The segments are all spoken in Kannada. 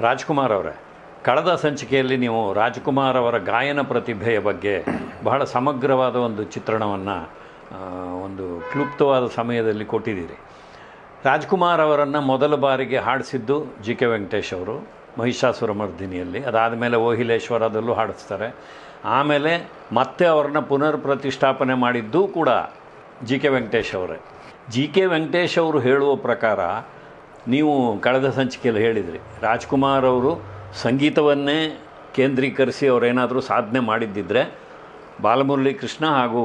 ರಾಜ್ಕುಮಾರ್ ಅವರೇ, ಕಳೆದ ಸಂಚಿಕೆಯಲ್ಲಿ ನೀವು ರಾಜ್ಕುಮಾರ್ ಅವರ ಗಾಯನ ಪ್ರತಿಭೆಯ ಬಗ್ಗೆ ಬಹಳ ಸಮಗ್ರವಾದ ಒಂದು ಚಿತ್ರಣವನ್ನು ಒಂದು ಕ್ಲುಪ್ತವಾದ ಸಮಯದಲ್ಲಿ ಕೊಟ್ಟಿದ್ದೀರಿ. ರಾಜ್ಕುಮಾರ್ ಅವರನ್ನು ಮೊದಲ ಬಾರಿಗೆ ಹಾಡಿಸಿದ್ದು ಜಿ ಕೆ ವೆಂಕಟೇಶ್ ಅವರು ಮಹಿಷಾಸುರ ಮರ್ದಿನಿಯಲ್ಲಿ ಅದಾದ ಮೇಲೆ ಓಹಿಲೇಶ್ವರದಲ್ಲೂ ಹಾಡಿಸ್ತಾರೆ. ಆಮೇಲೆ ಮತ್ತೆ ಅವರನ್ನ ಪುನರ್ ಪ್ರತಿಷ್ಠಾಪನೆ ಮಾಡಿದ್ದೂ ಕೂಡ ಜಿ ಕೆ ವೆಂಕಟೇಶ್ ಅವರೇ. ಜಿ ಕೆ ವೆಂಕಟೇಶ್ ಅವರು ಹೇಳುವ ಪ್ರಕಾರ ನೀವು ಕಳೆದ ಸಂಚಿಕೆಯಲ್ಲಿ ಹೇಳಿದ್ರಿ, ರಾಜ್ಕುಮಾರ್ ಅವರು ಸಂಗೀತವನ್ನೇ ಕೇಂದ್ರೀಕರಿಸಿ ಅವರೇನಾದರೂ ಸಾಧನೆ ಮಾಡಿದ್ದಿದ್ರೆ ಬಾಲಮುರಳಿ ಕೃಷ್ಣ ಹಾಗೂ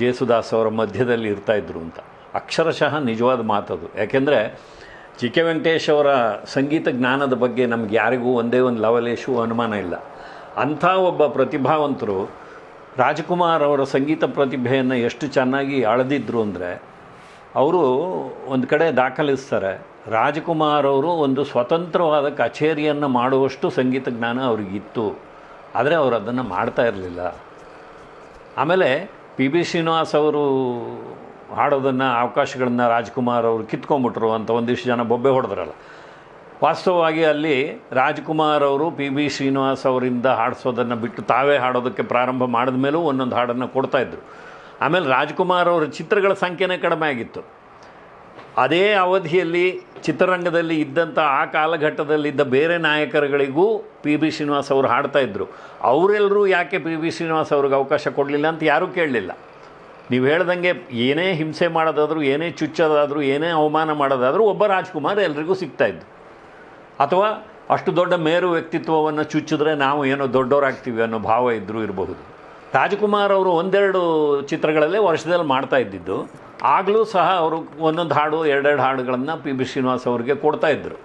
ಜೇಸುದಾಸ್ ಅವರ ಮಧ್ಯದಲ್ಲಿ ಇರ್ತಾಯಿದ್ರು ಅಂತ. ಅಕ್ಷರಶಃ ನಿಜವಾದ ಮಾತದು. ಯಾಕೆಂದರೆ ಜಿ ಕೆ ವೆಂಕಟೇಶ್ ಅವರ ಸಂಗೀತ ಜ್ಞಾನದ ಬಗ್ಗೆ ನಮ್ಗೆ ಯಾರಿಗೂ ಒಂದೇ ಒಂದು ಲವಲೇಶು ಅನುಮಾನ ಇಲ್ಲ. ಅಂಥ ಒಬ್ಬ ಪ್ರತಿಭಾವಂತರು ರಾಜ್ಕುಮಾರ್ ಅವರ ಸಂಗೀತ ಪ್ರತಿಭೆಯನ್ನು ಎಷ್ಟು ಚೆನ್ನಾಗಿ ಅಳೆದಿದ್ರು ಅಂದರೆ, ಅವರು ಒಂದು ಕಡೆ ದಾಖಲಿಸ್ತಾರೆ ರಾಜ್ಕುಮಾರ್ ಅವರು ಒಂದು ಸ್ವತಂತ್ರವಾದ ಕಚೇರಿಯನ್ನು ಮಾಡುವಷ್ಟು ಸಂಗೀತ ಜ್ಞಾನ ಅವ್ರಿಗಿತ್ತು. ಆದರೆ ಅವರು ಅದನ್ನು ಮಾಡ್ತಾ ಇರಲಿಲ್ಲ. ಆಮೇಲೆ ಪಿ ಬಿ ಶ್ರೀನಿವಾಸ್ ಅವರು ಹಾಡೋದನ್ನು, ಅವಕಾಶಗಳನ್ನು ರಾಜ್ಕುಮಾರ್ ಅವರು ಕಿತ್ಕೊಂಡ್ಬಿಟ್ರು ಅಂತ ಒಂದಿಷ್ಟು ಜನ ಬೊಬ್ಬೆ ಹೊಡೆದ್ರಲ್ಲ. ವಾಸ್ತವವಾಗಿ ಅಲ್ಲಿ ರಾಜ್ಕುಮಾರ್ ಅವರು, ಪಿ ಬಿ ಶ್ರೀನಿವಾಸ್ ಅವರಿಂದ ಹಾಡಿಸೋದನ್ನು ಬಿಟ್ಟು ತಾವೇ ಹಾಡೋದಕ್ಕೆ ಪ್ರಾರಂಭ ಮಾಡಿದ ಮೇಲೂ ಒಂದೊಂದು ಹಾಡನ್ನು ಕೊಡ್ತಾಯಿದ್ರು ಆಮೇಲೆ ರಾಜ್ಕುಮಾರ್ ಅವರ ಚಿತ್ರಗಳ ಸಂಖ್ಯೆನೇ ಕಡಿಮೆ ಆಗಿತ್ತು. ಅದೇ ಅವಧಿಯಲ್ಲಿ ಚಿತ್ರರಂಗದಲ್ಲಿ ಇದ್ದಂಥ ಆ ಕಾಲಘಟ್ಟದಲ್ಲಿದ್ದ ಬೇರೆ ನಾಯಕರುಗಳಿಗೂ ಪಿ ಬಿ ಶ್ರೀನಿವಾಸ್ ಅವರು ಇದ್ದರು ಅವರೆಲ್ಲರೂ ಯಾಕೆ ಪಿ ಬಿ ಶ್ರೀನಿವಾಸ್ ಅವ್ರಿಗೆ ಅವಕಾಶ ಕೊಡಲಿಲ್ಲ ಅಂತ ಯಾರೂ ಕೇಳಲಿಲ್ಲ. ನೀವು ಹೇಳ್ದಂಗೆ ಏನೇ ಹಿಂಸೆ ಮಾಡೋದಾದರೂ, ಏನೇ ಚುಚ್ಚೋದಾದರೂ, ಏನೇ ಅವಮಾನ ಮಾಡೋದಾದರೂ ಒಬ್ಬ ರಾಜ್ಕುಮಾರ್ ಎಲ್ರಿಗೂ ಸಿಗ್ತಾಯಿದ್ದು ಅಥವಾ ಅಷ್ಟು ದೊಡ್ಡ ಮೇರು ವ್ಯಕ್ತಿತ್ವವನ್ನು ಚುಚ್ಚಿದ್ರೆ ನಾವು ಏನೋ ದೊಡ್ಡವರಾಗ್ತೀವಿ ಅನ್ನೋ ಭಾವ ಇದ್ದರೂ ಇರಬಹುದು. ರಾಜ್ಕುಮಾರ್ ಅವರು ಒಂದೆರಡು ಚಿತ್ರಗಳಲ್ಲೇ ವರ್ಷದಲ್ಲಿ ಮಾಡ್ತಾ ಇದ್ದಿದ್ದು. ಆಗಲೂ ಸಹ ಅವರು ಒಂದೊಂದು ಹಾಡು, ಎರಡೆರಡು ಹಾಡುಗಳನ್ನು ಪಿ ಬಿ ಶ್ರೀನಿವಾಸ್ ಅವರಿಗೆ ಇದ್ದರು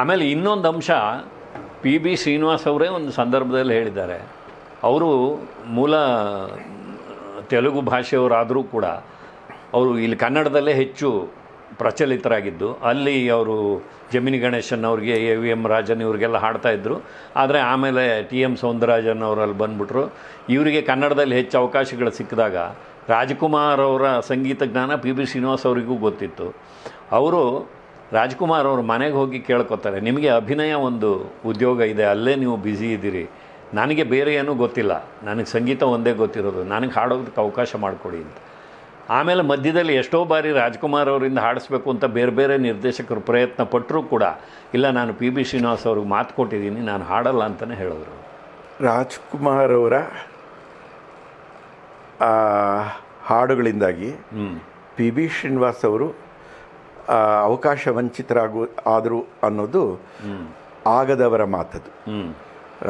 ಆಮೇಲೆ ಇನ್ನೊಂದು ಅಂಶ ಪಿ ಬಿ ಶ್ರೀನಿವಾಸ್ ಅವರೇ ಒಂದು ಸಂದರ್ಭದಲ್ಲಿ ಹೇಳಿದ್ದಾರೆ. ಅವರು ಮೂಲ ತೆಲುಗು ಭಾಷೆಯವರಾದರೂ ಕೂಡ ಅವರು ಇಲ್ಲಿ ಕನ್ನಡದಲ್ಲೇ ಹೆಚ್ಚು ಪ್ರಚಲಿತರಾಗಿದ್ದು, ಅಲ್ಲಿ ಅವರು ಜಮಿನಿ ಗಣೇಶನ್ ಅವ್ರಿಗೆ, ಎ ವಿ ಎಂ ರಾಜನ್ ಇವ್ರಿಗೆಲ್ಲ ಹಾಡ್ತಾಯಿದ್ರು ಆದರೆ ಆಮೇಲೆ ಟಿ ಎಂ ಸೌಂದರರಾಜನ್ ಅವರು ಅಲ್ಲಿ ಬಂದ್ಬಿಟ್ರು. ಇವರಿಗೆ ಕನ್ನಡದಲ್ಲಿ ಹೆಚ್ಚು ಅವಕಾಶಗಳು ಸಿಕ್ಕಿದಾಗ ರಾಜ್ಕುಮಾರ್ ಅವರ ಸಂಗೀತ ಜ್ಞಾನ ಪಿ ಬಿ ಶ್ರೀನಿವಾಸ್ ಅವರಿಗೂ ಗೊತ್ತಿತ್ತು. ಅವರು ರಾಜ್ಕುಮಾರ್ ಅವರು ಮನೆಗೆ ಹೋಗಿ ಕೇಳ್ಕೊತಾರೆ, ನಿಮಗೆ ಅಭಿನಯ ಒಂದು ಉದ್ಯೋಗ ಇದೆ, ಅಲ್ಲೇ ನೀವು ಬ್ಯುಸಿ ಇದ್ದೀರಿ. ನನಗೆ ಬೇರೆ ಏನೂ ಗೊತ್ತಿಲ್ಲ. ನನಗೆ ಸಂಗೀತ ಒಂದೇ ಗೊತ್ತಿರೋದು. ನನಗೆ ಹಾಡೋದಕ್ಕೆ ಅವಕಾಶ ಮಾಡಿಕೊಡಿ ಅಂತ. ಆಮೇಲೆ ಮಧ್ಯದಲ್ಲಿ ಎಷ್ಟೋ ಬಾರಿ ರಾಜ್ಕುಮಾರ್ ಅವರಿಂದ ಹಾಡಿಸ್ಬೇಕು ಅಂತ ಬೇರೆ ಬೇರೆ ನಿರ್ದೇಶಕರು ಪ್ರಯತ್ನ ಪಟ್ಟರೂ ಕೂಡ ಇಲ್ಲ ನಾನು ಪಿ ಬಿ ಶ್ರೀನಿವಾಸ್ ಅವ್ರಿಗೆ ಮಾತು ಕೊಟ್ಟಿದ್ದೀನಿ ನಾನು ಹಾಡಲ್ಲ ಅಂತಲೇ ಹೇಳಿದ್ರು. ರಾಜ್ಕುಮಾರ್ ಅವರ ಹಾಡುಗಳಿಂದಾಗಿ ಪಿ ಬಿ ಶ್ರೀನಿವಾಸ್ ಅವರು ಅವಕಾಶ ವಂಚಿತರಾಗು ಆದರು ಅನ್ನೋದು ಆಗದವರ ಮಾತದು.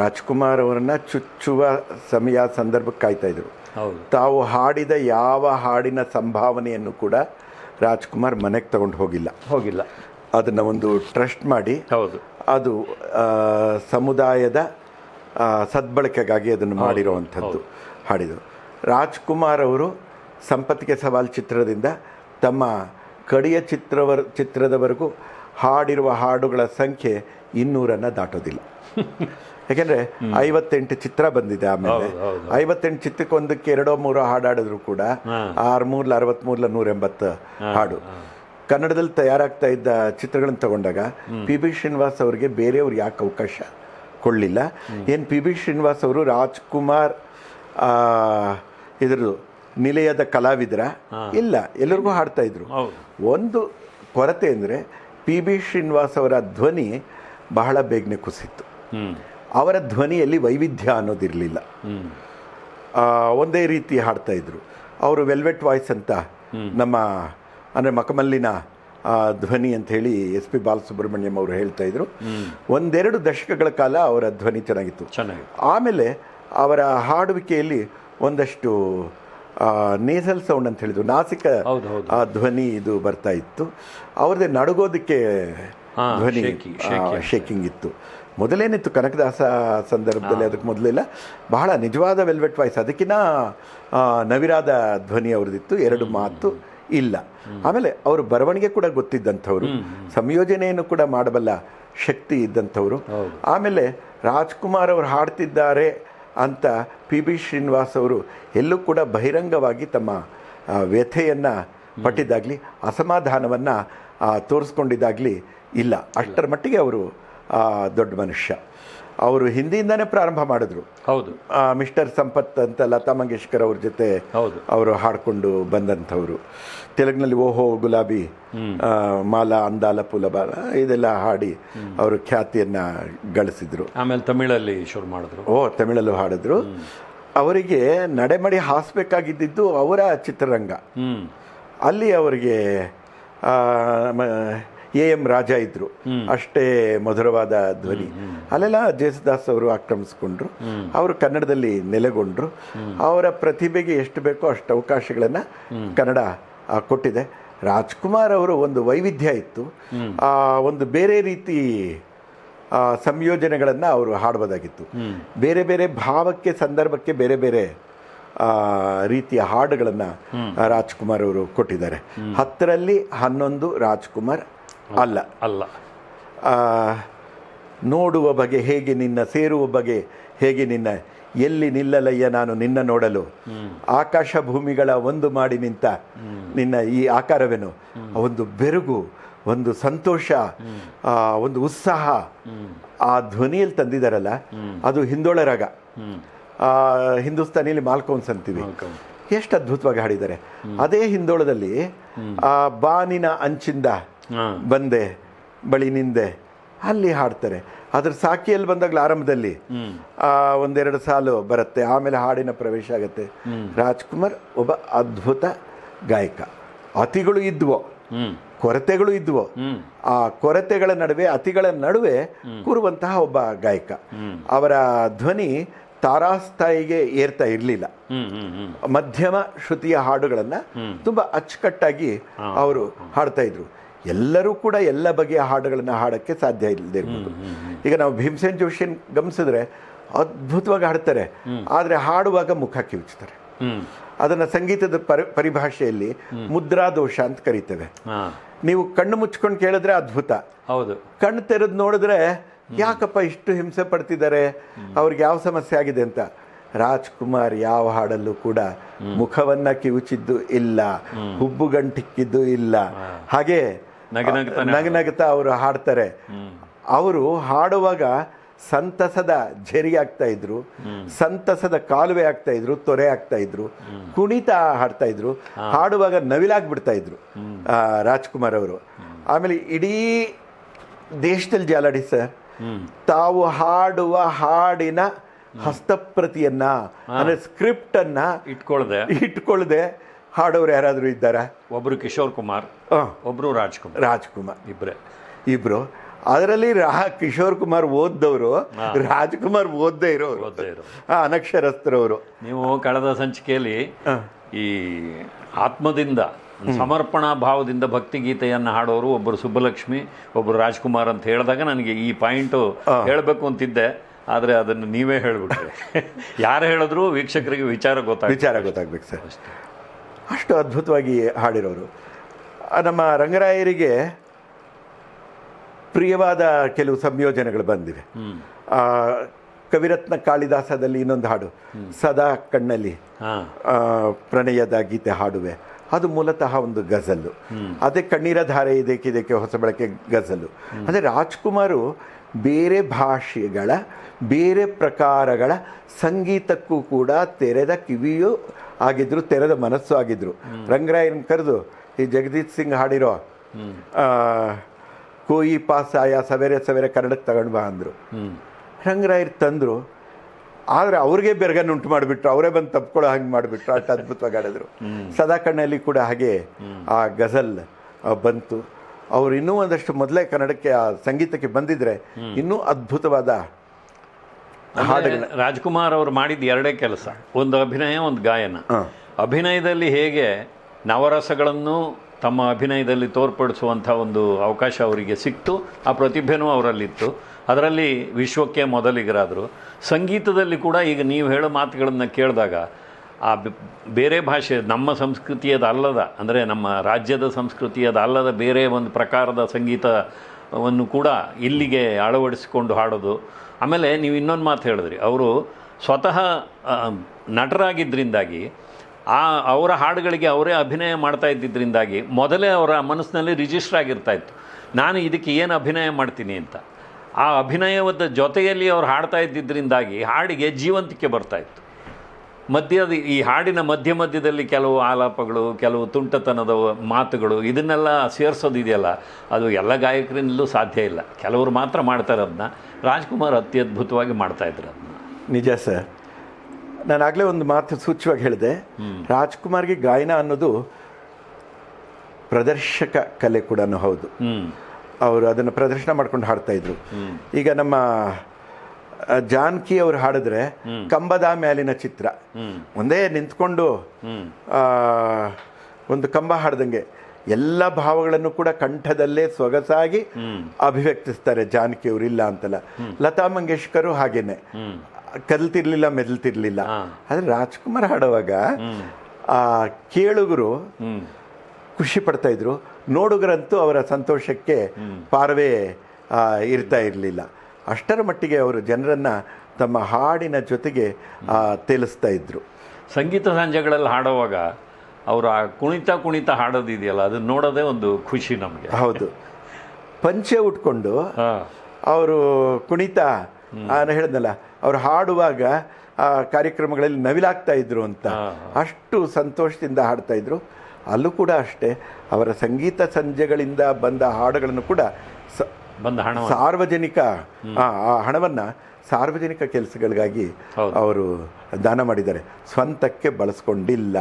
ರಾಜ್ಕುಮಾರ್ ಅವರನ್ನು ಚುಚ್ಚುವ ಸಮಯ ಸಂದರ್ಭಕ್ಕೆ ಕಾಯ್ತಾ ಇದ್ರು. ಹೌದು ತಾವು ಹಾಡಿದ ಯಾವ ಹಾಡಿನ ಸಂಭಾವನೆಯನ್ನು ಕೂಡ ರಾಜ್ಕುಮಾರ್ ಮನೆಗೆ ತಗೊಂಡು ಹೋಗಿಲ್ಲ. ಹೋಗಿಲ್ಲ. ಅದನ್ನು ಒಂದು ಟ್ರಸ್ಟ್ ಮಾಡಿ ಹೌದು. ಅದು ಸಮುದಾಯದ ಸದ್ಬಳಕೆಗಾಗಿ ಅದನ್ನು ಮಾಡಿರುವಂಥದ್ದು ಹಾಡಿದರು. ರಾಜ್ಕುಮಾರ್ ಅವರು ಸಂಪತ್ತಿಗೆ ಸವಾಲ್ ಚಿತ್ರದಿಂದ ತಮ್ಮ ಕಡಿಯ ಚಿತ್ರವರ್ ಚಿತ್ರದವರೆಗೂ ಹಾಡಿರುವ ಹಾಡುಗಳ ಸಂಖ್ಯೆ ಇನ್ನೂರನ್ನು ದಾಟೋದಿಲ್ಲ. ಯಾಕೆಂದರೆ ಐವತ್ತೆಂಟು ಚಿತ್ರ ಬಂದಿದೆ ಆಮೇಲೆ. ಐವತ್ತೆಂಟು ಚಿತ್ರಕ್ಕೊಂದಕ್ಕೆ ಎರಡೋ ಮೂರೋ ಹಾಡಾಡಿದ್ರು ಕೂಡ ಆರು ಮೂರ್ಲ ಅರವತ್ತ್ಮೂರ್ಲ ನೂರ ಎಂಬತ್ತು ಹಾಡು. ಕನ್ನಡದಲ್ಲಿ ತಯಾರಾಗ್ತಾ ಇದ್ದ ಚಿತ್ರಗಳನ್ನು ತಗೊಂಡಾಗ ಪಿ ಬಿ ಶ್ರೀನಿವಾಸ್ ಅವರಿಗೆ ಬೇರೆಯವ್ರು ಯಾಕೆ ಅವಕಾಶ ಕೊಡಲಿಲ್ಲ? ಏನು ಪಿ ಬಿ ಶ್ರೀನಿವಾಸ್ ಅವರು ರಾಜ್ಕುಮಾರ್ ಆ, ಇದ್ರದ್ದು ನಿಲಯದ ಕಲಾವಿದರ ಇಲ್ಲ ಎಲ್ಲರಿಗೂ ಹಾಡ್ತಾ ಇದ್ರು. ಒಂದು ಕೊರತೆ ಅಂದರೆ ಪಿ ಬಿ ಶ್ರೀನಿವಾಸ್ ಅವರ ಧ್ವನಿ ಬಹಳ ಬೇಗನೆ ಕುಸಿತ್ತು ಹ್ಞೂ ಅವರ ಧ್ವನಿಯಲ್ಲಿ ವೈವಿಧ್ಯ ಅನ್ನೋದಿರಲಿಲ್ಲ. ಒಂದೇ ರೀತಿ ಹಾಡ್ತಾ ಇದ್ರು. ಅವರು ವೆಲ್ವೆಟ್ ವಾಯ್ಸ್ ಅಂತ ನಮ್ಮ ಅಂದರೆ ಮಕಮಲ್ಲಿನ ಧ್ವನಿ ಅಂತ ಹೇಳಿ ಎಸ್ ಪಿ ಬಾಲಸುಬ್ರಹ್ಮಣ್ಯಂ ಅವರು ಹೇಳ್ತಾ ಇದ್ರು. ಒಂದೆರಡು ದಶಕಗಳ ಕಾಲ ಅವರ ಧ್ವನಿ ಚೆನ್ನಾಗಿತ್ತು. ಚೆನ್ನಾಗಿ ಆಮೇಲೆ ಅವರ ಹಾಡುವಿಕೆಯಲ್ಲಿ ಒಂದಷ್ಟು ನೇಸಲ್ ಸೌಂಡ್ ಅಂತ ಹೇಳಿದ್ರು. ನಾಸಿಕ ಹೌದು, ಹೌದು. ಆ ಧ್ವನಿ ಇದು ಬರ್ತಾ ಇತ್ತು. ಅವ್ರದ್ದೇ ನಡುಗೋದಕ್ಕೆ ಧ್ವನಿ ಶೇಕಿಂಗ್ ಇತ್ತು. ಮೊದಲೇನಿತ್ತು ಕನಕದಾಸ ಸಂದರ್ಭದಲ್ಲಿ ಅದಕ್ಕೆ ಮೊದಲೆಲ್ಲ. ಬಹಳ ನಿಜವಾದ ವೆಲ್ವೆಟ್ ವಾಯ್ಸ್. ಅದಕ್ಕಿಂತ ನವಿರಾದ ಧ್ವನಿ ಅವ್ರದ್ದಿತ್ತು ಎರಡು ಮಾತು ಇಲ್ಲ. ಆಮೇಲೆ ಅವರು ಬರವಣಿಗೆ ಕೂಡ ಗೊತ್ತಿದ್ದಂಥವ್ರು. ಸಂಯೋಜನೆಯನ್ನು ಕೂಡ ಮಾಡಬಲ್ಲ ಶಕ್ತಿ ಇದ್ದಂಥವ್ರು. ಆಮೇಲೆ ರಾಜ್ಕುಮಾರ್ ಅವರು ಹಾಡ್ತಿದ್ದಾರೆ ಅಂತ ಪಿ ಬಿ ಶ್ರೀನಿವಾಸ್ ಅವರು ಎಲ್ಲೂ ಕೂಡ ಬಹಿರಂಗವಾಗಿ ತಮ್ಮ ವ್ಯಥೆಯನ್ನು ಪಟ್ಟಿದ್ದಾಗಲಿ ಅಸಮಾಧಾನವನ್ನು ತೋರಿಸ್ಕೊಂಡಿದ್ದಾಗಲಿ ಇಲ್ಲ. ಅಷ್ಟರ ಮಟ್ಟಿಗೆ ಅವರು ದೊಡ್ಡ ಮನುಷ್ಯ. ಅವರು ಹಿಂದಿಯಿಂದನೇ ಪ್ರಾರಂಭ ಮಾಡಿದ್ರು. ಹೌದು. ಮಿಸ್ಟರ್ ಸಂಪತ್ ಅಂತ ಲತಾ ಮಂಗೇಶ್ಕರ್ ಅವ್ರ ಜೊತೆ ಹೌದು. ಅವರು ಹಾಡಿಕೊಂಡು ಬಂದಂಥವ್ರು. ತೆಲುಗಿನಲ್ಲಿ ಓಹೋ ಗುಲಾಬಿ ಮಾಲಾ ಅಂದಾಲ ಪುಲಬಾಲ ಇದೆಲ್ಲ ಹಾಡಿ ಅವರು ಖ್ಯಾತಿಯನ್ನು ಗಳಿಸಿದ್ರು. ಆಮೇಲೆ ತಮಿಳಲ್ಲಿ ಶುರು ಮಾಡಿದ್ರು. ಓ ತಮಿಳಲ್ಲೂ ಹಾಡಿದ್ರು. ಅವರಿಗೆ ನಡೆಮಡಿ ಹಾಸ್ಬೇಕಾಗಿದ್ದಿದ್ದು ಅವರ ಚಿತ್ರರಂಗ. ಅಲ್ಲಿ ಅವರಿಗೆ ಎ ಎಂ ರಾಜ ಇದ್ರು. ಅಷ್ಟೇ ಮಧುರವಾದ ಧ್ವನಿ. ಅಲ್ಲೆಲ್ಲ ಜೇಸುದಾಸ್ ಅವರು ಆಕ್ರಮಿಸ್ಕೊಂಡ್ರು. ಅವರು ಕನ್ನಡದಲ್ಲಿ ನೆಲೆಗೊಂಡ್ರು. ಅವರ ಪ್ರತಿಭೆಗೆ ಎಷ್ಟು ಬೇಕೋ ಅಷ್ಟು ಅವಕಾಶಗಳನ್ನು ಕನ್ನಡ ಕೊಟ್ಟಿದೆ. ರಾಜ್ಕುಮಾರ್ ಅವರು ಒಂದು ವೈವಿಧ್ಯ ಇತ್ತು. ಆ, ಒಂದು ಬೇರೆ ರೀತಿ ಸಂಯೋಜನೆಗಳನ್ನು ಅವರು ಹಾಡಬಹುದಾಗಿತ್ತು ಬೇರೆ ಬೇರೆ ಭಾವಕ್ಕೆ ಸಂದರ್ಭಕ್ಕೆ ಬೇರೆ ಬೇರೆ ರೀತಿಯ ಹಾಡುಗಳನ್ನು ರಾಜ್ಕುಮಾರ್ ಅವರು ಕೊಟ್ಟಿದ್ದಾರೆ. ಹತ್ತರಲ್ಲಿ ಹನ್ನೊಂದು ರಾಜ್ಕುಮಾರ್ ಅಲ್ಲ. ಅಲ್ಲ. ನೋಡುವ ಬಗೆ ಹೇಗೆ ನಿನ್ನ ಸೇರುವ ಬಗೆ ಹೇಗೆ ನಿನ್ನ ಎಲ್ಲಿ ನಿಲ್ಲಲಯ್ಯ ನಾನು ನಿನ್ನ ನೋಡಲು? ಆಕಾಶ ಭೂಮಿಗಳ ಒಂದು ಮಾಡಿ ನಿಂತ ನಿನ್ನ ಈ ಆಕಾರವೇನು? ಒಂದು ಬೆರುಗು ಒಂದು ಸಂತೋಷ ಒಂದು ಉತ್ಸಾಹ. ಆ ಧ್ವನಿಯಲ್ಲಿ ತಂದಿದ್ದಾರಲ್ಲ ಅದು ಹಿಂದೋಳ ರಾಗ. ಆ, ಹಿಂದೂಸ್ತಾನಿಯಲ್ಲಿ ಮಾಲ್ಕೋನ್ಸ್ ಅಂತೀವಿ. ಎಷ್ಟು ಅದ್ಭುತವಾಗಿ ಹಾಡಿದ್ದಾರೆ. ಅದೇ ಹಿಂದೋಳದಲ್ಲಿ ಆ ಬಾನಿನ ಅಂಚಿಂದ. ಬಂದೆ ಬಳಿ ನಿಂದೆ. ಅಲ್ಲಿ ಹಾಡ್ತಾರೆ. ಅದ್ರ ಸಾಕಿಯಲ್ಲಿ ಬಂದಾಗ್ಲ ಆರಂಭದಲ್ಲಿ ಆ, ಒಂದೆರಡು ಸಾಲು ಬರುತ್ತೆ. ಆಮೇಲೆ ಹಾಡಿನ ಪ್ರವೇಶ ಆಗುತ್ತೆ. ರಾಜ್ಕುಮಾರ್ ಒಬ್ಬ ಅದ್ಭುತ ಗಾಯಕ. ಅತಿಗಳು ಇದ್ವೋ. ಕೊರತೆಗಳು ಇದ್ವು. ಆ ಕೊರತೆಗಳ ನಡುವೆ ಅತಿಗಳ ನಡುವೆ ಕೂರುವಂತಹ ಒಬ್ಬ ಗಾಯಕ. ಅವರ ಧ್ವನಿ ತಾರಾಸ್ಥಾಯಿಗೆ ಏರ್ತಾ ಇರಲಿಲ್ಲ. ಮಧ್ಯಮ ಶ್ರುತಿಯ ಹಾಡುಗಳನ್ನು ತುಂಬ ಅಚ್ಚುಕಟ್ಟಾಗಿ ಅವರು ಹಾಡ್ತಾ ಇದ್ರು. ಎಲ್ಲರೂ ಕೂಡ ಎಲ್ಲ ಬಗೆಯ ಹಾಡುಗಳನ್ನು ಹಾಡೋಕ್ಕೆ ಸಾಧ್ಯ ಇಲ್ಲದೆ ಇರ್ಬೋದು. ಈಗ ನಾವು ಭೀಮಸೇನ್ ಜೋಶಿನ್ ಗಮನಿಸಿದ್ರೆ ಅದ್ಭುತವಾಗಿ ಹಾಡ್ತಾರೆ. ಆದರೆ ಹಾಡುವಾಗ ಮುಖ ಕಿವುಚ್ತಾರೆ. ಅದನ್ನು ಸಂಗೀತದ ಪರಿ ಪರಿಭಾಷೆಯಲ್ಲಿ ಮುದ್ರಾ ದೋಷ ಅಂತ ಕರಿತೇವೆ. ನೀವು ಕಣ್ಣು ಮುಚ್ಕೊಂಡು ಕೇಳಿದ್ರೆ ಅದ್ಭುತ. ಹೌದು. ಕಣ್ಣು ತೆರೆದು ನೋಡಿದ್ರೆ ಯಾಕಪ್ಪ ಇಷ್ಟು ಹಿಂಸೆ ಪಡ್ತಿದ್ದಾರೆ? ಅವ್ರಿಗೆ ಯಾವ ಸಮಸ್ಯೆ ಆಗಿದೆ ಅಂತ. ರಾಜ್ಕುಮಾರ್ ಯಾವ ಹಾಡಲ್ಲೂ ಕೂಡ ಮುಖವನ್ನ ಕಿವುಚಿದ್ದು ಇಲ್ಲ. ಹುಬ್ಬುಗಂಟಿಕ್ಕಿದ್ದು ಇಲ್ಲ. ಹಾಗೆ ನಗನಗ್ತಾ ಅವರು ಹಾಡ್ತಾರೆ. ಅವರು ಹಾಡುವಾಗ ಸಂತಸದ ಝರಿ ಆಗ್ತಾ ಇದ್ರು ಸಂತಸದ ಕಾಲುವೆ ಆಗ್ತಾ ಇದ್ರು ತೊರೆ ಆಗ್ತಾ ಇದ್ರು ಕುಣಿತ ಹಾಡ್ತಾ ಇದ್ರು ಹಾಡುವಾಗ ನವಿಲಾಗ್ಬಿಡ್ತಾ ಇದ್ರು ಆ, ರಾಜ್ಕುಮಾರ್ ಅವರು. ಆಮೇಲೆ ಇಡೀ ದೇಶದಲ್ಲಿ ಜಾಲಾಡಿ ಸರ್. ತಾವು ಹಾಡುವ ಹಾಡಿನ ಹಸ್ತಪ್ರತಿಯನ್ನ ಅಂದ್ರೆ ಸ್ಕ್ರಿಪ್ಟ್ ಅನ್ನ ಇಟ್ಕೊಳ್ದೆ. ಇಟ್ಕೊಳ್ಳದೆ ಹಾಡೋರು ಯಾರಾದರೂ ಇದ್ದಾರಾ? ಒಬ್ಬರು ಕಿಶೋರ್ ಕುಮಾರ್ ಒಬ್ಬರು ರಾಜ್ಕುಮಾರ್. ರಾಜ್ಕುಮಾರ್. ಇಬ್ಬರೇ ಇಬ್ಬರು ಅದರಲ್ಲಿ ರಾ ಕಿಶೋರ್ ಕುಮಾರ್ ಓದ್ದವರು ರಾಜ್ಕುಮಾರ್ ಓದ್ದೇ ಇರೋರು. ಓದ್ದೇ ಇರೋ ಅನಕ್ಷರಸ್ಥರವರು. ನೀವು ಕಳೆದ ಸಂಚಿಕೆಯಲ್ಲಿ ಈ ಆತ್ಮದಿಂದ ಸಮರ್ಪಣಾ ಭಾವದಿಂದ ಭಕ್ತಿಗೀತೆಯನ್ನು ಹಾಡೋರು ಒಬ್ಬರು ಸುಬ್ಬಲಕ್ಷ್ಮಿ ಒಬ್ಬರು ರಾಜ್ಕುಮಾರ್ ಅಂತ ಹೇಳಿದಾಗ ನನಗೆ ಈ ಪಾಯಿಂಟು ಹೇಳಬೇಕು ಅಂತಿದ್ದೆ. ಆದರೆ ಅದನ್ನು ನೀವೇ ಹೇಳಿಬಿಟ್ರೆ. ಯಾರು ಹೇಳಿದ್ರು ವೀಕ್ಷಕರಿಗೆ ವಿಚಾರ ಗೊತ್ತಾಗ ವಿಚಾರ ಗೊತ್ತಾಗ್ಬೇಕು ಸರ್. ಅಷ್ಟು. ಅದ್ಭುತವಾಗಿ ಹಾಡಿರೋರು. ನಮ್ಮ ರಂಗರಾಯರಿಗೆ ಪ್ರಿಯವಾದ ಕೆಲವು ಸಂಯೋಜನೆಗಳು ಬಂದಿವೆ. ಆ, ಕವಿರತ್ನ ಕಾಳಿದಾಸದಲ್ಲಿ ಇನ್ನೊಂದು ಹಾಡು ಸದಾ ಕಣ್ಣಲ್ಲಿ ಆ, ಪ್ರಣಯದ ಗೀತೆ ಹಾಡುವೆ. ಅದು ಮೂಲತಃ ಒಂದು ಗಜಲ್ಲು. ಅದೇ ಕಣ್ಣೀರ ಧಾರೆ ಇದಕ್ಕೆ ಇದಕ್ಕೆ ಹೊಸ ಬಳಕೆ ಗಜಲ್ಲು. ಅಂದರೆ ರಾಜ್ಕುಮಾರು ಬೇರೆ ಭಾಷೆಗಳ ಬೇರೆ ಪ್ರಕಾರಗಳ ಸಂಗೀತಕ್ಕೂ ಕೂಡ ತೆರೆದ ಕಿವಿಯೂ ಆಗಿದ್ರು ತೆರೆದ ಮನಸ್ಸು ಆಗಿದ್ರು. ರಂಗರಾಯನ್ ಕರೆದು ಈ ಜಗದೀತ್ ಸಿಂಗ್ ಹಾಡಿರೋ ಕೋಯಿ ಪಾಸ್ ಆಯ ಸವೇರೆ ಸವೇರೆ ಕನ್ನಡಕ್ಕೆ ತಗೊಂಡು ಬಾ ಅಂದರು. ರಂಗರಾಯರ್ ತಂದರು ಆದರೆ ಅವ್ರಿಗೆ ಬೆರಗನ್ನು ಉಂಟು ಮಾಡಿಬಿಟ್ರು ಅವರೇ ಬಂದು ತಪ್ಕೊಳ್ಳೋ ಹಂಗೆ ಮಾಡಿಬಿಟ್ರು ಅಷ್ಟು ಅದ್ಭುತವಾಗಿ ಆಡಿದ್ರು ಸದಾ ಕಣ್ಣಲ್ಲಿ ಕೂಡ ಹಾಗೆ ಆ ಗಜಲ್ ಬಂತು. ಅವರು ಇನ್ನೂ ಒಂದಷ್ಟು ಮೊದಲೇ ಕನ್ನಡಕ್ಕೆ ಆ ಸಂಗೀತಕ್ಕೆ ಬಂದಿದ್ರೆ ಇನ್ನೂ ಅದ್ಭುತವಾದ ಹಾಡುಗಳ ರಾಜ್ಕುಮಾರ್ ಅವರು ಮಾಡಿದ ಎರಡೇ ಕೆಲಸ ಒಂದು ಅಭಿನಯ ಒಂದು ಗಾಯನ. ಅಭಿನಯದಲ್ಲಿ ಹೇಗೆ ನವರಸಗಳನ್ನು ತಮ್ಮ ಅಭಿನಯದಲ್ಲಿ ತೋರ್ಪಡಿಸುವಂಥ ಒಂದು ಅವಕಾಶ ಅವರಿಗೆ ಸಿಕ್ತು ಆ ಪ್ರತಿಭೆನೂ ಅವರಲ್ಲಿತ್ತು. ಅದರಲ್ಲಿ ವಿಶ್ವಕ್ಕೆ ಮೊದಲಿಗರಾದರು. ಸಂಗೀತದಲ್ಲಿ ಕೂಡ ಈಗ ನೀವು ಹೇಳೋ ಮಾತುಗಳನ್ನು ಕೇಳಿದಾಗ ಆ ಬೇರೆ ಭಾಷೆ, ನಮ್ಮ ಸಂಸ್ಕೃತಿಯದಲ್ಲದ, ಅಂದರೆ ನಮ್ಮ ರಾಜ್ಯದ ಸಂಸ್ಕೃತಿಯದಲ್ಲದ ಬೇರೆ ಒಂದು ಪ್ರಕಾರದ ಸಂಗೀತವನ್ನು ಕೂಡ ಇಲ್ಲಿಗೆ ಅಳವಡಿಸಿಕೊಂಡು ಹಾಡೋದು. ಆಮೇಲೆ ನೀವು ಇನ್ನೊಂದು ಮಾತು ಹೇಳಿದ್ರಿ, ಅವರು ಸ್ವತಃ ನಟರಾಗಿದ್ದರಿಂದಾಗಿ ಆ, ಅವರ ಹಾಡುಗಳಿಗೆ ಅವರೇ ಅಭಿನಯ ಮಾಡ್ತಾ ಇದ್ದಿದ್ದರಿಂದಾಗಿ ಮೊದಲೇ ಅವರ ಮನಸ್ಸಿನಲ್ಲಿ ರಿಜಿಸ್ಟರ್ ಆಗಿರ್ತಾ ಇತ್ತು. ನಾನು ಇದಕ್ಕೆ ಏನು ಅಭಿನಯ ಮಾಡ್ತೀನಿ ಅಂತ. ಆ ಅಭಿನಯದ ಜೊತೆಯಲ್ಲಿ ಅವ್ರು ಹಾಡ್ತಾ ಇದ್ದಿದ್ದರಿಂದಾಗಿ ಹಾಡಿಗೆ ಜೀವಂತಿಕೆ ಬರ್ತಾ ಇತ್ತು. ಮಧ್ಯದ ಈ ಹಾಡಿನ ಮಧ್ಯ ಮಧ್ಯದಲ್ಲಿ ಕೆಲವು ಆಲಾಪಗಳು ಕೆಲವು ತುಂಟತನದ ಮಾತುಗಳು ಇದನ್ನೆಲ್ಲ ಸೇರಿಸೋದಿದೆಯಲ್ಲ ಅದು ಎಲ್ಲ ಗಾಯಕರಿಂದಲೂ ಸಾಧ್ಯ ಇಲ್ಲ. ಕೆಲವರು ಮಾತ್ರ ಮಾಡ್ತಾರೆ ಅದನ್ನ ರಾಜ್ಕುಮಾರ್ ಅತ್ಯದ್ಭುತವಾಗಿ ಮಾಡ್ತಾ ಇದ್ರು ಅದನ್ನ ನಿಜ ಸರ್. ನಾನು ಆಗಲೇ ಒಂದು ಮಾತು ಸೂಚ್ಯವಾಗಿ ಹೇಳಿದೆ. ರಾಜ್ಕುಮಾರ್ಗೆ ಗಾಯನ ಅನ್ನೋದು ಪ್ರದರ್ಶಕ ಕಲೆ ಕೂಡ ಹೌದು. ಅವರು ಅದನ್ನು ಪ್ರದರ್ಶನ ಮಾಡ್ಕೊಂಡು ಹಾಡ್ತಾಯಿದ್ರು ಈಗ ನಮ್ಮ ಜಾನಕಿ ಅವ್ರು ಹಾಡಿದ್ರೆ ಕಂಬದ ಮೇಲಿನ ಚಿತ್ರ. ಒಂದೇ ನಿಂತ್ಕೊಂಡು ಆ, ಒಂದು ಕಂಬ ಹಾಡ್ದಂಗೆ. ಎಲ್ಲ ಭಾವಗಳನ್ನು ಕೂಡ ಕಂಠದಲ್ಲೇ ಸೊಗಸಾಗಿ ಅಭಿವ್ಯಕ್ತಿಸ್ತಾರೆ ಜಾನಕಿ ಅವರು ಇಲ್ಲ ಅಂತಲ್ಲ. ಲತಾ ಮಂಗೇಶ್ಕರು ಹಾಗೇನೆ. ಕಲ್ತಿರ್ಲಿಲ್ಲ ಮೆದಲ್ತಿರ್ಲಿಲ್ಲ ಆದ್ರೆ ರಾಜ್ಕುಮಾರ್ ಹಾಡುವಾಗ ಆ ಕೇಳುಗರು ಖುಷಿ ಪಡ್ತಾ ಇದ್ರು. ನೋಡುಗರಂತೂ ಅವರ ಸಂತೋಷಕ್ಕೆ ಪಾರವೇ ಇರ್ತಾ ಇರಲಿಲ್ಲ. ಅಷ್ಟರ ಮಟ್ಟಿಗೆ ಅವರು ಜನರನ್ನು ತಮ್ಮ ಹಾಡಿನ ಜೊತೆಗೆ ತೇಲಿಸ್ತಾ ಇದ್ದರು ಸಂಗೀತ ಸಂಜೆಗಳಲ್ಲಿ ಹಾಡುವಾಗ ಅವರು ಆ ಕುಣಿತ ಕುಣಿತ ಹಾಡೋದಿದೆಯಲ್ಲ ಅದನ್ನ ನೋಡೋದೇ ಒಂದು ಖುಷಿ ನಮಗೆ. ಹೌದು. ಪಂಚೆ ಉಟ್ಕೊಂಡು ಅವರು ಕುಣಿತ ನಾನು ಹೇಳಿದ್ನಲ್ಲ ಅವರು ಹಾಡುವಾಗ ಆ ಕಾರ್ಯಕ್ರಮಗಳಲ್ಲಿ ನವಿಲಾಗ್ತಾ ಇದ್ರು ಅಂತ. ಅಷ್ಟು ಸಂತೋಷದಿಂದ ಹಾಡ್ತಾ ಇದ್ರು. ಅಲ್ಲೂ ಕೂಡ ಅಷ್ಟೇ ಅವರ ಸಂಗೀತ ಸಂಜೆಗಳಿಂದ ಬಂದ ಹಾಡುಗಳನ್ನು ಕೂಡ ಬಂದ ಹಣ ಸಾರ್ವಜನಿಕ ಆ ಹಣವನ್ನ ಸಾರ್ವಜನಿಕ ಕೆಲಸಗಳಿಗಾಗಿ ಅವರು ದಾನ ಮಾಡಿದ್ದಾರೆ. ಸ್ವಂತಕ್ಕೆ ಬಳಸ್ಕೊಂಡಿಲ್ಲ.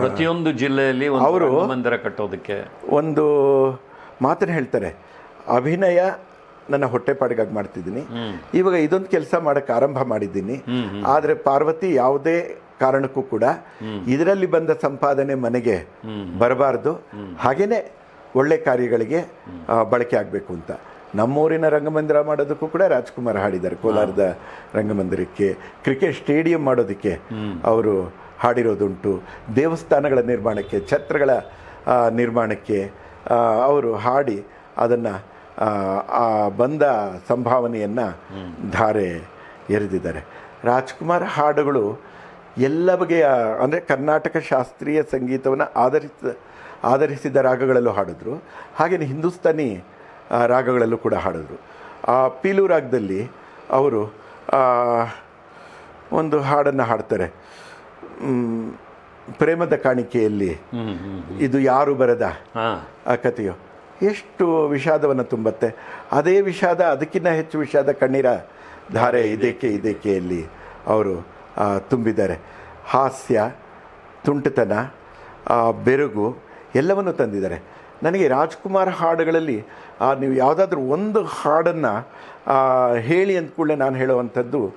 ಪ್ರತಿಯೊಂದು ಜಿಲ್ಲೆಯಲ್ಲಿ ಅವರು ಮಂದಿರ ಕಟ್ಟೋದಕ್ಕೆ. ಒಂದು ಮಾತನ್ನು ಹೇಳ್ತಾರೆ. ಅಭಿನಯ ನನ್ನ ಹೊಟ್ಟೆಪಾಡಿಗಾಗಿ ಮಾಡ್ತಿದ್ದೀನಿ. ಇವಾಗ ಇದೊಂದು ಕೆಲಸ ಮಾಡಕ್ಕೆ ಆರಂಭ ಮಾಡಿದ್ದೀನಿ. ಆದರೆ ಪಾರ್ವತಿ ಯಾವುದೇ ಕಾರಣಕ್ಕೂ ಕೂಡ ಇದರಲ್ಲಿ ಬಂದ ಸಂಪಾದನೆ ಮನೆಗೆ ಬರಬಾರ್ದು. ಹಾಗೇನೆ ಒಳ್ಳೆ ಕಾರ್ಯಗಳಿಗೆ ಬಳಕೆ ಆಗಬೇಕು ಅಂತ. ನಮ್ಮೂರಿನ ರಂಗಮಂದಿರ ಮಾಡೋದಕ್ಕೂ ಕೂಡ ರಾಜ್ಕುಮಾರ್ ಹಾಡಿದ್ದಾರೆ. ಕೋಲಾರದ ರಂಗಮಂದಿರಕ್ಕೆ, ಕ್ರಿಕೆಟ್ ಸ್ಟೇಡಿಯಂ ಮಾಡೋದಕ್ಕೆ ಅವರು ಹಾಡಿರೋದುಂಟು. ದೇವಸ್ಥಾನಗಳ ನಿರ್ಮಾಣಕ್ಕೆ, ಛತ್ರಗಳ ನಿರ್ಮಾಣಕ್ಕೆ ಅವರು ಹಾಡಿ ಅದನ್ನು, ಆ ಬಂದ ಸಂಭಾವನೆಯನ್ನು ಧಾರೆ ಎರೆದಿದ್ದಾರೆ. ರಾಜ್ಕುಮಾರ್ ಹಾಡುಗಳು ಎಲ್ಲ ಬಗೆಯ, ಅಂದರೆ ಕರ್ನಾಟಕ ಶಾಸ್ತ್ರೀಯ ಸಂಗೀತವನ್ನು ಆಧರಿಸಿದ ಆಧರಿಸಿದ ರಾಗಗಳಲ್ಲೂ ಹಾಡಿದ್ರು. ಹಾಗೆಯೇ ಹಿಂದೂಸ್ತಾನಿ ರಾಗಗಳಲ್ಲೂ ಕೂಡ ಹಾಡಿದ್ರು. ಆ ಪೀಲು ರಾಗದಲ್ಲಿ ಅವರು ಒಂದು ಹಾಡನ್ನು ಹಾಡ್ತಾರೆ. ಪ್ರೇಮದ ಕಾಣಿಕೆಯಲ್ಲಿ ಇದು ಯಾರು ಬರೆದ ಆ ಕಥೆಯು. ಎಷ್ಟು ವಿಷಾದವನ್ನು ತುಂಬತ್ತೆ. ಅದೇ ವಿಷಾದ ಅದಕ್ಕಿಂತ ಹೆಚ್ಚು ವಿಷಾದ ಕಣ್ಣೀರ ಧಾರೆ ಇದಕ್ಕೆ ಇದಕ್ಕೆಯಲ್ಲಿ ಅವರು ತುಂಬಿದ್ದಾರೆ. ಹಾಸ್ಯ ತುಂಟತನ ಬೆರಗು ಎಲ್ಲವನ್ನು ತಂದಿದ್ದಾರೆ. ನನಗೆ ರಾಜ್ಕುಮಾರ್ ಹಾಡುಗಳಲ್ಲಿ ಆ, ನೀವು ಯಾವುದಾದ್ರೂ ಒಂದು ಹಾಡನ್ನು ಹೇಳಿ ಅಂದ ಕೂಡಲೇ ನಾನು ಹೇಳುವಂಥದ್ದು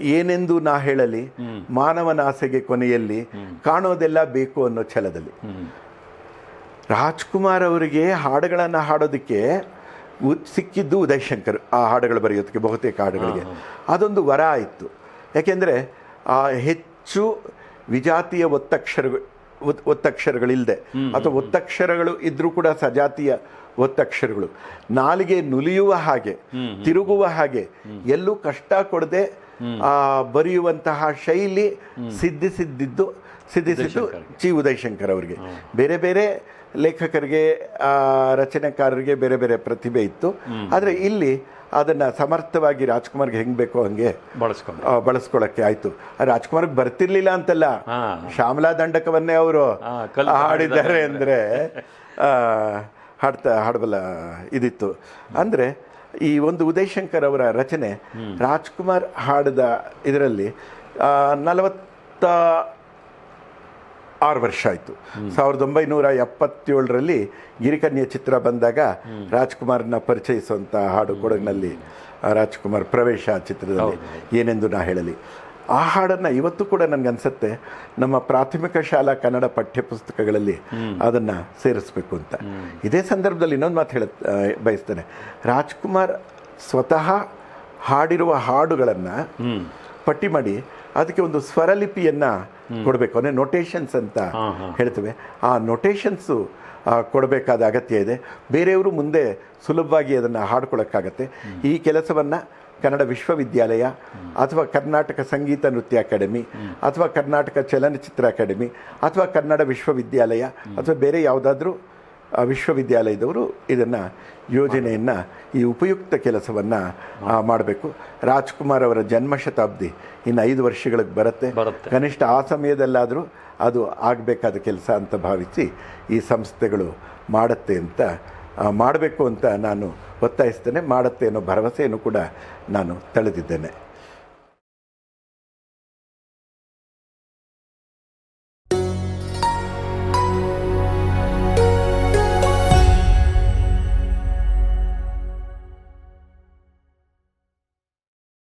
ಏನೆಂದು ನಾ ಹೇಳಲಿ ಮಾನವನ ಆಸೆಗೆ ಕೊನೆಯಲ್ಲಿ ಕಾಣೋದೆಲ್ಲ ಬೇಕು ಅನ್ನೋ ಛಲದಲ್ಲಿ. ರಾಜ್ಕುಮಾರ್ ಅವರಿಗೆ ಹಾಡುಗಳನ್ನು ಹಾಡೋದಕ್ಕೆ ಸಿಕ್ಕಿದ್ದು ಉದಯ್ ಶಂಕರ್ ಆ ಹಾಡುಗಳು ಬರೆಯೋದಕ್ಕೆ ಬಹುತೇಕ ಹಾಡುಗಳಿಗೆ. ಅದೊಂದು ವರ ಆಯಿತು. ಯಾಕೆಂದರೆ ಹೆಚ್ಚು ವಿಜಾತಿಯ ಒತ್ತಕ್ಷರಗಳು ಒತ್- ಒತ್ತಕ್ಷರಗಳಿಲ್ಲದೆ ಅಥವಾ ಒತ್ತಕ್ಷರಗಳು ಇದ್ರೂ ಕೂಡ ಸಜಾತಿಯ ಒತ್ತಕ್ಷರಗಳು. ನಾಲಿಗೆ ನುಲಿಯುವ ಹಾಗೆ ತಿರುಗುವ ಹಾಗೆ ಎಲ್ಲೂ ಕಷ್ಟ ಕೊಡದೆ ಆ, ಬರೆಯುವಂತಹ ಶೈಲಿ ಸಿದ್ಧಿಸಿದ್ದಿದ್ದು ಸಿದ್ಧಿಸಿದ್ದು ಚಿ ಉದಯಶಂಕರ್ ಅವರಿಗೆ. ಬೇರೆ ಬೇರೆ ಲೇಖಕರಿಗೆ ಆ, ರಚನೆಕಾರರಿಗೆ ಬೇರೆ ಬೇರೆ ಪ್ರತಿಭೆ ಇತ್ತು. ಆದರೆ ಇಲ್ಲಿ ಅದನ್ನು ಸಮರ್ಥವಾಗಿ ರಾಜ್ಕುಮಾರ್ಗೆ ಹೆಂಗೆ ಬೇಕೋ ಹಂಗೆ ಬಳಸ್ಕೊಂಡು ಬಳಸ್ಕೊಳಕ್ಕೆ ಆಯ್ತು. ರಾಜ್ಕುಮಾರ್ಗೆ ಬರ್ತಿರ್ಲಿಲ್ಲ ಅಂತಲ್ಲ. ಶ್ಯಾಮಲಾ ದಂಡಕವನ್ನೇ ಅವರು ಹಾಡಿದ್ದಾರೆ ಅಂದರೆ ಹಾಡ್ತಾ ಹಾಡಬಲ್ಲ ಇದಿತ್ತು. ಅಂದರೆ ಈ ಒಂದು ಉದಯಶಂಕರ್ ಅವರ ರಚನೆ ರಾಜ್ಕುಮಾರ್ ಹಾಡಿದ ಇದರಲ್ಲಿ ನಲವತ್ತ ಆರು ವರ್ಷ ಆಯಿತು. ಸಾವಿರದ ಒಂಬೈನೂರ ಎಪ್ಪತ್ತೇಳರಲ್ಲಿ ಗಿರಿಕನ್ಯ ಚಿತ್ರ ಬಂದಾಗ ರಾಜ್ಕುಮಾರ್ನ ಪರಿಚಯಿಸುವಂಥ ಹಾಡು ಕೊಡಗಿನಲ್ಲಿ ರಾಜ್ಕುಮಾರ್ ಪ್ರವೇಶ ಚಿತ್ರದಲ್ಲಿ ಏನೆಂದು ನಾ ಹೇಳಲಿ. ಆ ಹಾಡನ್ನು ಇವತ್ತು ಕೂಡ ನನಗನ್ಸುತ್ತೆ ನಮ್ಮ ಪ್ರಾಥಮಿಕ ಶಾಲಾ ಕನ್ನಡ ಪಠ್ಯಪುಸ್ತಕಗಳಲ್ಲಿ ಅದನ್ನು ಸೇರಿಸ್ಬೇಕು ಅಂತ. ಇದೇ ಸಂದರ್ಭದಲ್ಲಿ ಇನ್ನೊಂದು ಮಾತು ಹೇಳ ಬಯಸ್ತೇನೆ. ರಾಜ್ಕುಮಾರ್ ಸ್ವತಃ ಹಾಡಿರುವ ಹಾಡುಗಳನ್ನು ಪಟ್ಟಿ ಮಾಡಿ ಅದಕ್ಕೆ ಒಂದು ಸ್ವರಲಿಪಿಯನ್ನು ಕೊಡಬೇಕು. ಅಂದರೆ ನೊಟೇಷನ್ಸ್ ಅಂತ ಹೇಳ್ತೇವೆ. ಆ ನೊಟೇಷನ್ಸು ಕೊಡಬೇಕಾದ ಅಗತ್ಯ ಇದೆ. ಬೇರೆಯವರು ಮುಂದೆ ಸುಲಭವಾಗಿ ಅದನ್ನು ಹಾಡ್ಕೊಳ್ಳೋಕ್ಕಾಗತ್ತೆ ಈ ಕೆಲಸವನ್ನು ಕನ್ನಡ ವಿಶ್ವವಿದ್ಯಾಲಯ ಅಥವಾ ಕರ್ನಾಟಕ ಸಂಗೀತ ನೃತ್ಯ ಅಕಾಡೆಮಿ ಅಥವಾ ಕರ್ನಾಟಕ ಚಲನಚಿತ್ರ ಅಕಾಡೆಮಿ ಅಥವಾ ಕನ್ನಡ ವಿಶ್ವವಿದ್ಯಾಲಯ ಅಥವಾ ಬೇರೆ ಯಾವುದಾದ್ರೂ ವಿಶ್ವವಿದ್ಯಾಲಯದವರು ಇದನ್ನು ಯೋಜನೆಯನ್ನು ಈ ಉಪಯುಕ್ತ ಕೆಲಸವನ್ನು ಮಾಡಬೇಕು. ರಾಜ್ಕುಮಾರ್ ಅವರ ಜನ್ಮ ಶತಾಬ್ದಿ ಇನ್ನು ಐದು ವರ್ಷಗಳಿಗೆ ಬರುತ್ತೆ. ಬರುತ್ತೆ. ಕನಿಷ್ಠ ಆ ಸಮಯದಲ್ಲಾದರೂ ಅದು ಆಗಬೇಕಾದ ಕೆಲಸ ಅಂತ ಭಾವಿಸಿ ಈ ಸಂಸ್ಥೆಗಳು ಮಾಡುತ್ತೆ ಅಂತ ಮಾಡಬೇಕು ಅಂತ ನಾನು ಒತ್ತಾಯಿಸ್ತೇನೆ. ಮಾಡುತ್ತೆ ಅನ್ನೋ ಭರವಸೆಯನ್ನು ಕೂಡ ನಾನು ತಳೆದಿದ್ದೇನೆ.